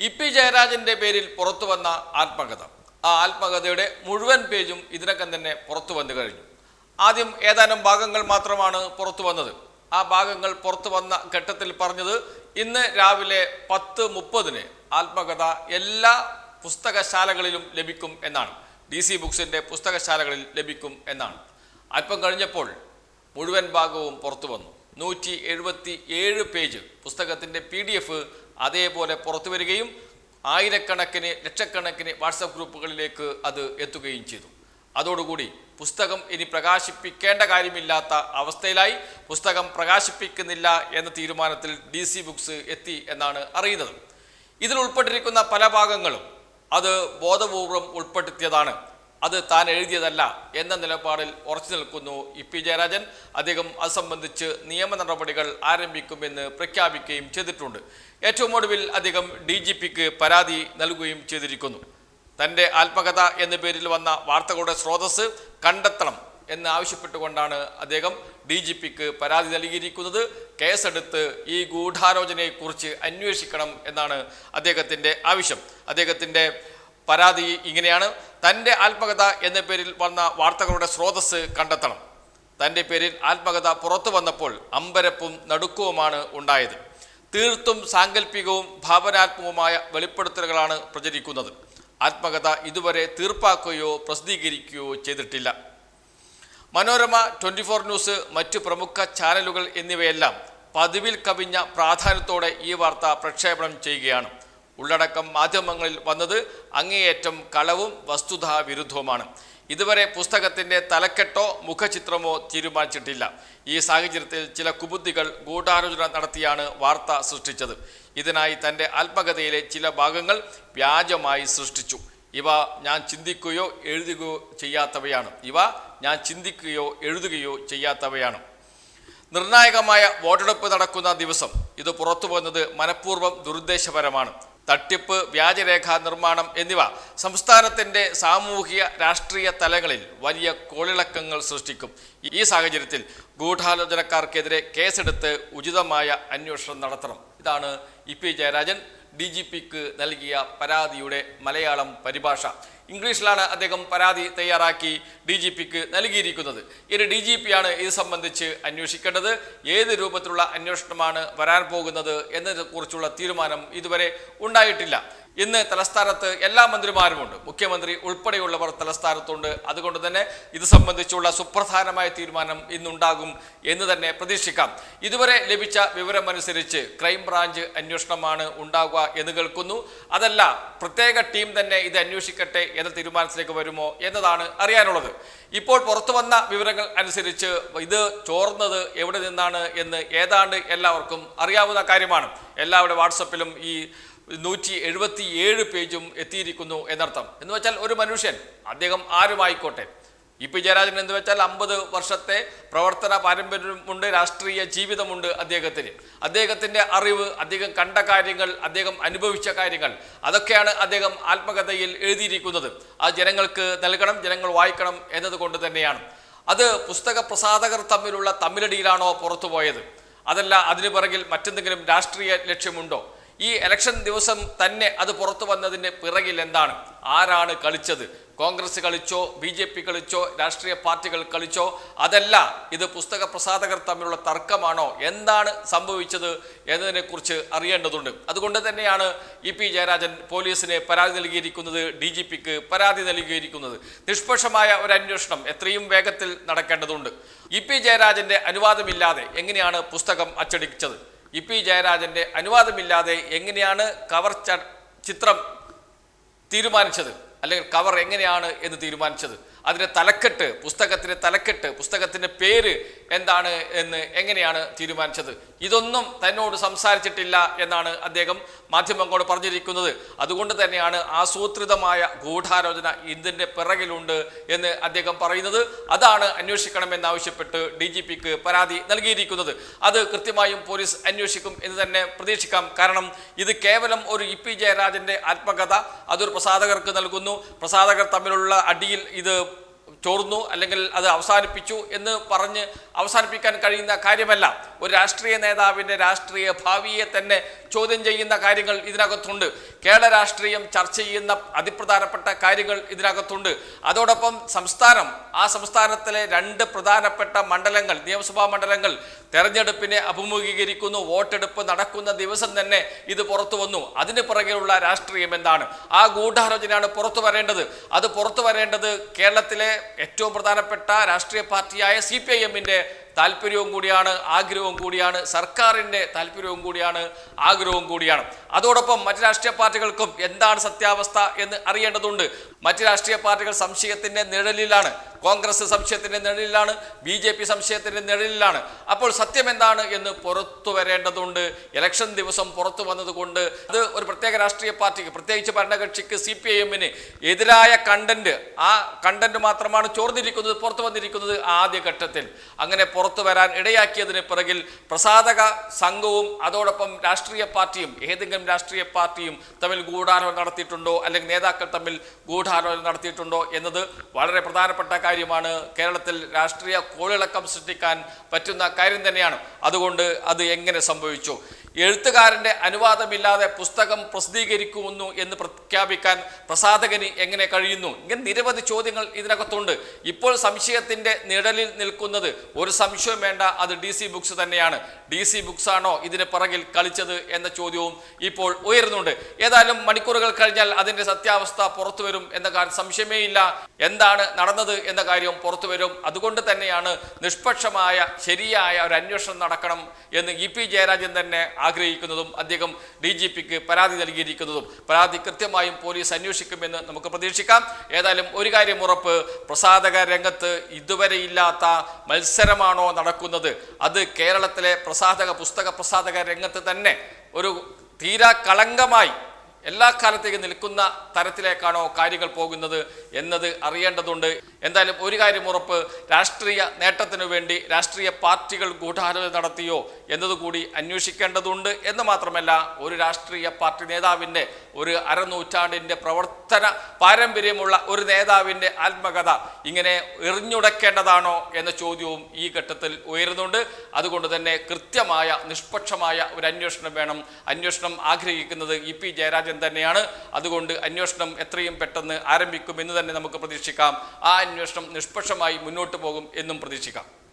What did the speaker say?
E P ജയരാജന്റെ പേരിൽ പുറത്തു വന്ന ആത്മകഥ. ആ ആത്മകഥയുടെ മുഴുവൻ പേജും ഇതിനകം തന്നെ പുറത്തു വന്നു കഴിഞ്ഞു. ആദ്യം ഏതാനും ഭാഗങ്ങൾ മാത്രമാണ് പുറത്തു വന്നത്. ആ ഭാഗങ്ങൾ പുറത്തു വന്ന ഘട്ടത്തിൽ പറഞ്ഞത് ഇന്ന് രാവിലെ പത്ത് മുപ്പതിന് ആത്മകഥ എല്ലാ പുസ്തകശാലകളിലും ലഭിക്കും എന്നാണ്. ഡി സി ബുക്സിന്റെ പുസ്തകശാലകളിൽ ലഭിക്കും എന്നാണ്. അല്പം കഴിഞ്ഞപ്പോൾ മുഴുവൻ ഭാഗവും പുറത്തു വന്നു. നൂറ്റി എഴുപത്തി ഏഴ് പേജ്. പുസ്തകത്തിന്റെ പി ഡി എഫ് അതേപോലെ പുറത്തു വരികയും ആയിരക്കണക്കിന് ലക്ഷക്കണക്കിന് വാട്സപ്പ് ഗ്രൂപ്പുകളിലേക്ക് അത് എത്തുകയും ചെയ്തു. അതോടുകൂടി പുസ്തകം ഇനി പ്രകാശിപ്പിക്കേണ്ട കാര്യമില്ലാത്ത അവസ്ഥയിലായി. പുസ്തകം പ്രകാശിപ്പിക്കുന്നില്ല എന്ന തീരുമാനത്തിൽ ഡി സി ബുക്സ് എത്തി എന്നാണ് അറിയുന്നത്. ഇതിൽ ഉൾപ്പെട്ടിരിക്കുന്ന പല ഭാഗങ്ങളും അത് ബോധപൂർവം ഉൾപ്പെടുത്തിയതാണ്. അത് താൻ എഴുതിയതല്ല എന്ന നിലപാടിൽ ഉറച്ചു നിൽക്കുന്നു ഇ പി ജയരാജൻ. അദ്ദേഹം അത് സംബന്ധിച്ച് നിയമ നടപടികൾ ആരംഭിക്കുമെന്ന് പ്രഖ്യാപിക്കുകയും ചെയ്തിട്ടുണ്ട്. ഏറ്റവും ഒടുവിൽ അദ്ദേഹം ഡി ജി പിക്ക് പരാതി നൽകുകയും ചെയ്തിരിക്കുന്നു. തന്റെ ആത്മകഥ എന്ന പേരിൽ വന്ന വാർത്തകളുടെ സ്രോതസ് കണ്ടെത്തണം എന്ന് ആവശ്യപ്പെട്ടുകൊണ്ടാണ് അദ്ദേഹം ഡി ജി പിക്ക് പരാതി നൽകിയിരിക്കുന്നത്. കേസെടുത്ത് ഈ ഗൂഢാലോചനയെക്കുറിച്ച് അന്വേഷിക്കണം എന്നാണ് അദ്ദേഹത്തിന്റെ ആവശ്യം. അദ്ദേഹത്തിന്റെ പരാതി ഇങ്ങനെയാണ്. തന്റെ ആത്മകഥ എന്ന പേരിൽ വന്ന വാർത്തകളുടെ സ്രോതസ് കണ്ടെത്തണം. തന്റെ പേരിൽ ആത്മകഥ പുറത്തു വന്നപ്പോൾ അമ്പരപ്പും നടുക്കവുമാണ് ഉണ്ടായത്. തീർത്തും സാങ്കല്പികവും ഭാവനാത്മകവുമായ വെളിപ്പെടുത്തലുകളാണ് പ്രചരിക്കുന്നത്. ആത്മകഥ ഇതുവരെ തീർപ്പാക്കുകയോ പ്രസിദ്ധീകരിക്കുകയോ ചെയ്തിട്ടില്ല. മനോരമ ട്വന്റി ഫോർ ന്യൂസ് മറ്റു പ്രമുഖ ചാനലുകൾ എന്നിവയെല്ലാം പതിവിൽ കവിഞ്ഞ പ്രാധാന്യത്തോടെ ഈ വാർത്ത പ്രക്ഷേപണം ചെയ്യുകയാണ്. ഉള്ളടക്കം മാധ്യമങ്ങളിൽ വന്നത് അങ്ങേയറ്റം കളവും വസ്തുതാ വിരുദ്ധവുമാണ് ഇതുവരെ പുസ്തകത്തിന്റെ തലക്കെട്ടോ മുഖചിത്രമോ തീരുമാനിച്ചിട്ടില്ല. ഈ സാഹചര്യത്തിൽ ചില കുബുദ്ധികൾ ഗൂഢാലോചന നടത്തിയാണ് വാർത്ത സൃഷ്ടിച്ചത്. ഇതിനായി തന്റെ ആത്മകഥയിലെ ചില ഭാഗങ്ങൾ വ്യാജമായി സൃഷ്ടിച്ചു. ഇവ ഞാൻ ചിന്തിക്കുകയോ എഴുതുകയോ ചെയ്യാത്തവയാണ്. ഇവ ഞാൻ ചിന്തിക്കുകയോ എഴുതുകയോ ചെയ്യാത്തവയാണ്. നിർണായകമായ വോട്ടെടുപ്പ് നടക്കുന്ന ദിവസം. ഇത് പുറത്തു വന്നത് മനഃപൂർവം ദുരുദ്ദേശപരമാണ്. തട്ടിപ്പ് വ്യാജരേഖാ നിർമ്മാണം എന്നിവ സംസ്ഥാനത്തിന്റെ സാമൂഹിക രാഷ്ട്രീയ തലങ്ങളിൽ വലിയ കോളിളക്കങ്ങൾ സൃഷ്ടിക്കും. ഈ സാഹചര്യത്തിൽ ഗൂഢാലോചനക്കാർക്കെതിരെ കേസെടുത്ത് ഉചിതമായ അന്വേഷണം നടത്തണം. ഇതാണ് E P Jayarajan D G പിക്ക് നൽകിയ പരാതിയുടെ മലയാളം പരിഭാഷ. ഇംഗ്ലീഷിലാണ് അദ്ദേഹം പരാതി തയ്യാറാക്കി ഡി ജി പിക്ക് നൽകിയിരിക്കുന്നത്. ഇനി ഡി ജി പി ആണ് ഇത് സംബന്ധിച്ച് അന്വേഷിക്കേണ്ടത്. ഏത് രൂപത്തിലുള്ള അന്വേഷണമാണ് വരാൻ പോകുന്നത് എന്നതിനെക്കുറിച്ചുള്ള തീരുമാനം ഇതുവരെ ഉണ്ടായിട്ടില്ല. ഇന്ന് തലസ്ഥാനത്ത് എല്ലാ മന്ത്രിമാരുമുണ്ട്. മുഖ്യമന്ത്രി ഉൾപ്പെടെയുള്ളവർ തലസ്ഥാനത്തുണ്ട്. അതുകൊണ്ട് തന്നെ ഇത് സംബന്ധിച്ചുള്ള സുപ്രധാനമായ തീരുമാനം ഇന്നുണ്ടാകും എന്ന് തന്നെ പ്രതീക്ഷിക്കാം. ഇതുവരെ ലഭിച്ച വിവരമനുസരിച്ച് ക്രൈംബ്രാഞ്ച് അന്വേഷണമാണ് ഉണ്ടാകുക എന്ന് കേൾക്കുന്നു. അതല്ല പ്രത്യേക ടീം തന്നെ ഇത് അന്വേഷിക്കട്ടെ എന്ന തീരുമാനത്തിലേക്ക് വരുമോ എന്നതാണ് അറിയാനുള്ളത്. ഇപ്പോൾ പുറത്തു വന്ന വിവരങ്ങൾ അനുസരിച്ച് ഇത് ചോർന്നത് എവിടെ നിന്നാണ് എന്ന് ഏതാണ്ട് എല്ലാവർക്കും അറിയാവുന്ന കാര്യമാണ്. എല്ലാവരുടെ വാട്സപ്പിലും ഈ നൂറ്റി എഴുപത്തി ഏഴ് പേജും എത്തിയിരിക്കുന്നു എന്നർത്ഥം. എന്ന് വെച്ചാൽ ഒരു മനുഷ്യൻ അദ്ദേഹം ആരുമായിക്കോട്ടെ? ഇ പി ജയരാജൻ എന്ന് വെച്ചാൽ അമ്പത് വർഷത്തെ പ്രവർത്തന പാരമ്പര്യമുണ്ട് രാഷ്ട്രീയ ജീവിതമുണ്ട് അദ്ദേഹത്തിന്. അദ്ദേഹത്തിന്റെ അറിവ് അദ്ദേഹം കണ്ട കാര്യങ്ങൾ അദ്ദേഹം അനുഭവിച്ച കാര്യങ്ങൾ അതൊക്കെയാണ് അദ്ദേഹം ആത്മകഥയിൽ എഴുതിയിരിക്കുന്നത്. അത് ജനങ്ങൾക്ക് നൽകണം ജനങ്ങൾ വായിക്കണം എന്നതുകൊണ്ട് തന്നെയാണ്. അത് പുസ്തക പ്രസാധകർ തമ്മിലുള്ള തമ്മിലടിയിലാണോ പുറത്തുപോയത്? അതല്ല അതിനു പിറകിൽ മറ്റെന്തെങ്കിലും രാഷ്ട്രീയ ലക്ഷ്യമുണ്ടോ? ഈ ഇലക്ഷൻ ദിവസം തന്നെ അത് പുറത്തു വന്നതിന്റെ പിറകിൽ എന്താണ്? ആരാണ് കളിച്ചത്? കോൺഗ്രസ് കളിച്ചോ ബി ജെ പി കളിച്ചോ രാഷ്ട്രീയ പാർട്ടികൾ കളിച്ചോ അതല്ല ഇത് പുസ്തക പ്രസാധകർ തമ്മിലുള്ള തർക്കമാണോ? എന്താണ് സംഭവിച്ചത് എന്നതിനെക്കുറിച്ച് അറിയേണ്ടതുണ്ട്. അതുകൊണ്ട് തന്നെയാണ് ഇ പി ജയരാജൻ പോലീസിന് പരാതി നൽകിയിരിക്കുന്നത് ഡി ജി പിക്ക് പരാതി നൽകിയിരിക്കുന്നത്. നിഷ്പക്ഷമായ ഒരു അന്വേഷണം എത്രയും വേഗത്തിൽ നടക്കേണ്ടതുണ്ട്. ഇ പി ജയരാജന്റെ അനുവാദമില്ലാതെ എങ്ങനെയാണ് പുസ്തകം അച്ചടിച്ചത്? ഇ പി ജയരാജന്റെ അനുവാദമില്ലാതെ എങ്ങനെയാണ് കവർ ചിത്രം തീരുമാനിച്ചത്? അല്ലെങ്കിൽ കവർ എങ്ങനെയാണ് എന്ന് തീരുമാനിച്ചത്? അതിന്റെ തലക്കെട്ട് പുസ്തകത്തിന്റെ തലക്കെട്ട് പുസ്തകത്തിന്റെ പേര് എന്താണ് എന്ന് എങ്ങനെയാണ് തീരുമാനിച്ചത്? ഇതൊന്നും തന്നോട് സംസാരിച്ചിട്ടില്ല എന്നാണ് അദ്ദേഹം മാധ്യമങ്ങളോട് പറഞ്ഞിരിക്കുന്നത്. അതുകൊണ്ട് തന്നെയാണ് ആസൂത്രിതമായ ഗൂഢാലോചന ഇതിന്റെ പിറകിലുണ്ട് എന്ന് അദ്ദേഹം പറയുന്നത്. അതാണ് അന്വേഷിക്കണമെന്നാവശ്യപ്പെട്ട് ഡി ജി പിക്ക് പരാതി നൽകിയിരിക്കുന്നത്. അത് കൃത്യമായും പോലീസ് അന്വേഷിക്കും എന്ന് തന്നെ പ്രതീക്ഷിക്കാം. കാരണം ഇത് കേവലം ഒരു ഇ പി ജയരാജന്റെ ആത്മകഥ. അതൊരു പ്രസാധകർക്ക് നൽകുന്നു. പ്രസാധകർ തമ്മിലുള്ള അടിയിൽ ഇത് ചോർന്നു അല്ലെങ്കിൽ അത് അവസാനിപ്പിച്ചു എന്ന് പറഞ്ഞ് അവസാനിപ്പിക്കാൻ കഴിയുന്ന കാര്യമല്ല. ഒരു രാഷ്ട്രീയ നേതാവിന്റെ രാഷ്ട്രീയ ഭാവിയെ തന്നെ ചോദ്യം ചെയ്യുന്ന കാര്യങ്ങൾ ഇതിനകത്തുണ്ട്. കേരള രാഷ്ട്രീയം ചർച്ച ചെയ്യുന്ന അതിപ്രധാനപ്പെട്ട കാര്യങ്ങൾ ഇതിനകത്തുണ്ട്. അതോടൊപ്പം സംസ്ഥാനം ആ സംസ്ഥാനത്തിലെ രണ്ട് പ്രധാനപ്പെട്ട മണ്ഡലങ്ങൾ നിയമസഭാ മണ്ഡലങ്ങൾ തെരഞ്ഞെടുപ്പിനെ അഭിമുഖീകരിക്കുന്നു വോട്ടെടുപ്പ് നടക്കുന്ന ദിവസം തന്നെ ഇത് പുറത്തു വന്നു. അതിന് പുറകെയുള്ള രാഷ്ട്രീയം എന്താണ്? ആ ഗൂഢാലോചനയാണ് പുറത്തു വരേണ്ടത്. അത് പുറത്തു വരേണ്ടത് കേരളത്തിലെ ഏറ്റവും പ്രധാനപ്പെട്ട രാഷ്ട്രീയ പാർട്ടിയായ സി പി ഐ എമ്മിന്റെ താല്പര്യവും കൂടിയാണ് ആഗ്രഹവും കൂടിയാണ് സർക്കാരിന്റെ താല്പര്യവും കൂടിയാണ് ആഗ്രഹവും കൂടിയാണ്. അതോടൊപ്പം മറ്റ് രാഷ്ട്രീയ പാർട്ടികൾക്കും എന്താണ് സത്യാവസ്ഥ എന്ന് അറിയേണ്ടതുണ്ട്. മറ്റ് രാഷ്ട്രീയ പാർട്ടികൾ സംശയത്തിന്റെ നിഴലിലാണ്. കോൺഗ്രസ് സംശയത്തിന്റെ നിഴലിലാണ് ബി ജെ പി സംശയത്തിന്റെ നിഴലിലാണ്. അപ്പോൾ സത്യം എന്താണ് എന്ന് പുറത്തു വരേണ്ടതുണ്ട്. ഇലക്ഷൻ ദിവസം പുറത്തു വന്നതുകൊണ്ട് അത് ഒരു പ്രത്യേക രാഷ്ട്രീയ പാർട്ടിക്ക് പ്രത്യേകിച്ച് ഭരണകക്ഷിക്ക് സി പി ഐ എമ്മിന് എതിരായ കണ്ടന്റ് ആ കണ്ടന്റ് മാത്രമാണ് ചോർന്നിരിക്കുന്നത് പുറത്തു വന്നിരിക്കുന്നത് ആദ്യഘട്ടത്തിൽ. അങ്ങനെ പുറത്തു വരാൻ ഇടയാക്കിയതിന് പിറകിൽ പ്രസാധക സംഘവും അതോടൊപ്പം രാഷ്ട്രീയ പാർട്ടിയും ഏതെങ്കിലും രാഷ്ട്രീയ പാർട്ടിയും തമ്മിൽ ഗൂഢാലോചന നടത്തിയിട്ടുണ്ടോ? അല്ലെങ്കിൽ നേതാക്കൾ തമ്മിൽ ഗൂഢാലോചന നടത്തിയിട്ടുണ്ടോ? എന്നത് വളരെ പ്രധാനപ്പെട്ട കാര്യമാണ്. കേരളത്തിൽ രാഷ്ട്രീയ കോളിളക്കം സൃഷ്ടിക്കാൻ പറ്റുന്ന കാര്യം തന്നെയാണ്. അതുകൊണ്ട് അത് എങ്ങനെ സംഭവിച്ചു? എഴുത്തുകാരന്റെ അനുവാദമില്ലാതെ പുസ്തകം പ്രസിദ്ധീകരിക്കുന്നു എന്ന് പ്രഖ്യാപിക്കാൻ പ്രസാധകന് എങ്ങനെ കഴിയുന്നു? ഇങ്ങനെ നിരവധി ചോദ്യങ്ങൾ ഇതിനകത്തുണ്ട്. ഇപ്പോൾ സംശയത്തിന്റെ നിഴലിൽ നിൽക്കുന്നത് ഒരു സംശയം വേണ്ട അത് ഡി സി ബുക്സ് തന്നെയാണ്. ഡി സി ബുക്സാണോ ഇതിന് പിറകിൽ കളിച്ചത് എന്ന ചോദ്യവും ഇപ്പോൾ ഉയരുന്നുണ്ട്. ഏതായാലും മണിക്കൂറുകൾ കഴിഞ്ഞാൽ അതിന്റെ സത്യാവസ്ഥ പുറത്തു വരും എന്ന കാര്യം സംശയമേ ഇല്ല. എന്താണ് നടന്നത് എന്ന കാര്യം പുറത്തു വരും. അതുകൊണ്ട് തന്നെയാണ് നിഷ്പക്ഷമായ ശരിയായ ഒരു അന്വേഷണം നടക്കണം എന്ന് ഇ പി ജയരാജൻ തന്നെ ആഗ്രഹിക്കുന്നതും അദ്ദേഹം ഡി ജി പിക്ക് പരാതി നൽകിയിരിക്കുന്നതും പരാതി കൃത്യമായും പോലീസ് അന്വേഷിക്കുമെന്ന് നമുക്ക് പ്രതീക്ഷിക്കാം. ഏതായാലും ഒരു കാര്യം ഉറപ്പ് പ്രസാധക രംഗത്ത് ഇതുവരെ ഇല്ലാത്ത മത്സരമാണോ നടക്കുന്നത്? അത് കേരളത്തിലെ പ്രസാദക പുസ്തക പ്രസാധക രംഗത്ത് തന്നെ ഒരു തീരാ കളങ്കമായി എല്ലാ കാലത്തേക്കും നിൽക്കുന്ന തരത്തിലേക്കാണോ കാര്യങ്ങൾ പോകുന്നത് എന്നത് അറിയേണ്ടതുണ്ട്. എന്തായാലും ഒരു കാര്യം ഉറപ്പ് രാഷ്ട്രീയ നേട്ടത്തിനു വേണ്ടി രാഷ്ട്രീയ പാർട്ടികൾ ഗൂഢാലോചന നടത്തിയോ എന്നതുകൂടി അന്വേഷിക്കേണ്ടതുണ്ട് എന്ന് മാത്രമല്ല ഒരു രാഷ്ട്രീയ പാർട്ടി നേതാവിന്റെ ഒരു അരനൂറ്റാണ്ടിന്റെ പ്രവർത്തന പാരമ്പര്യമുള്ള ഒരു നേതാവിന്റെ ആത്മകഥ ഇങ്ങനെ എറിഞ്ഞുടക്കേണ്ടതാണോ എന്ന ചോദ്യവും ഈ ഘട്ടത്തിൽ ഉയരുന്നുണ്ട്. അതുകൊണ്ട് തന്നെ കൃത്യമായ നിഷ്പക്ഷമായ ഒരു അന്വേഷണം വേണം. അന്വേഷണം ആഗ്രഹിക്കുന്നത് ഇ പി ജയരാജൻ തന്നെയാണ്. അതുകൊണ്ട് അന്വേഷണം എത്രയും പെട്ടെന്ന് ആരംഭിക്കും എന്ന് തന്നെ നമുക്ക് പ്രതീക്ഷിക്കാം. ആ അന്വേഷണം നിഷ്പക്ഷമായി മുന്നോട്ട് പോകും എന്നും പ്രതീക്ഷിക്കാം.